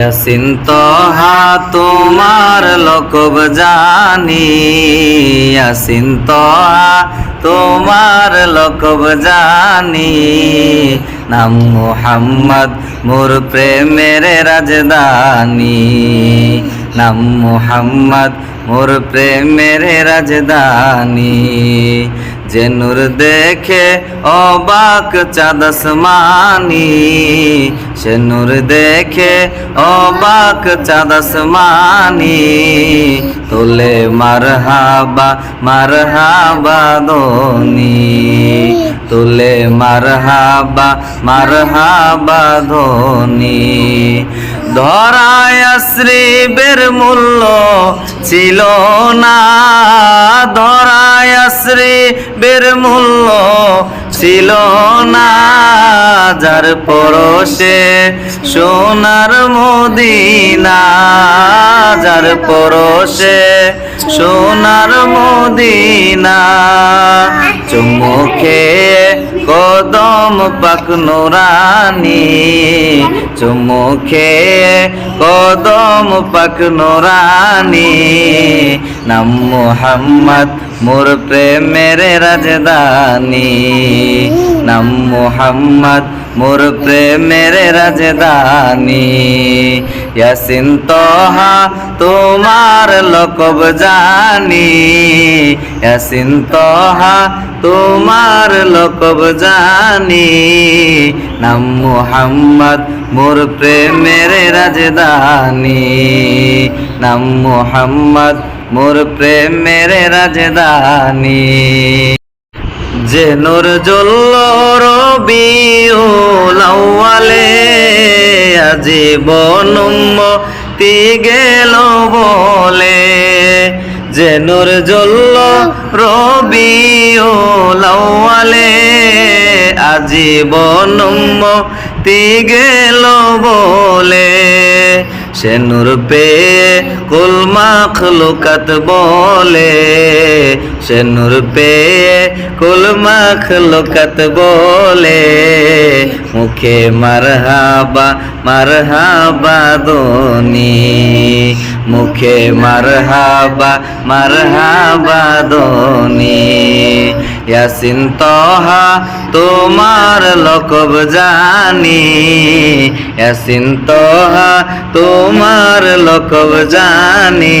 সিন্তহা তোমার লোকব জানি। সিন্তহা তোমার লোকব জানি। নাম মুহাম্মদ মোর প্রেমের রাজধানী। নাম মুহাম্মদ মোর প্রেমের রাজধানী। যে নূর দেখে অবাক চাদসমানি সে নূর দেখে অবাক চাদসমানি তোলে মারহাবা মারহাবা দোনি তোলে মারহাবা মারহাবা ধোনি ধরায় শ্রীবের মূল্য ছিল না ধরায় শ্রীবের মূল্য ছিল না। যার পরশে সোনার মদিনা যার পরশে সোনার মদিনা চুমুখে কদম পাক নোরানি। চুমুখে কদম পাক নোরানি। নাম মোহাম্মদ মোর প্রেমের রাজধানী। নাম মোহাম্মদ মোর প্রেমের রাজধানী। ইয়াসিন তোহা, তোমার লোকব জানি। ইয়াসিন তোহা, তোমার লোকব জানি। নাম মুহাম্মদ, মোর প্রেমের রাজধানী। নাম মুহাম্মদ, মোর প্রেমের রাজধানী। যে নূর জল্ল রবিউলাওয়ালে আজীবন তি গেল বলে। যে নূর জল্ল রবিউলাওয়ালে আজীবন তি গেল বলে। সে নূর পে কুল বলে সে নূর পে কুল মাখলুকাত বলে, মুখে মারহাবা মারহাবা দোনি মুখে মারহাবা মারহাবা দোনি ইয়াসিন তহা তোমার লোকব জানি। ইয়াসিন তহা তোমার লোকব জানি।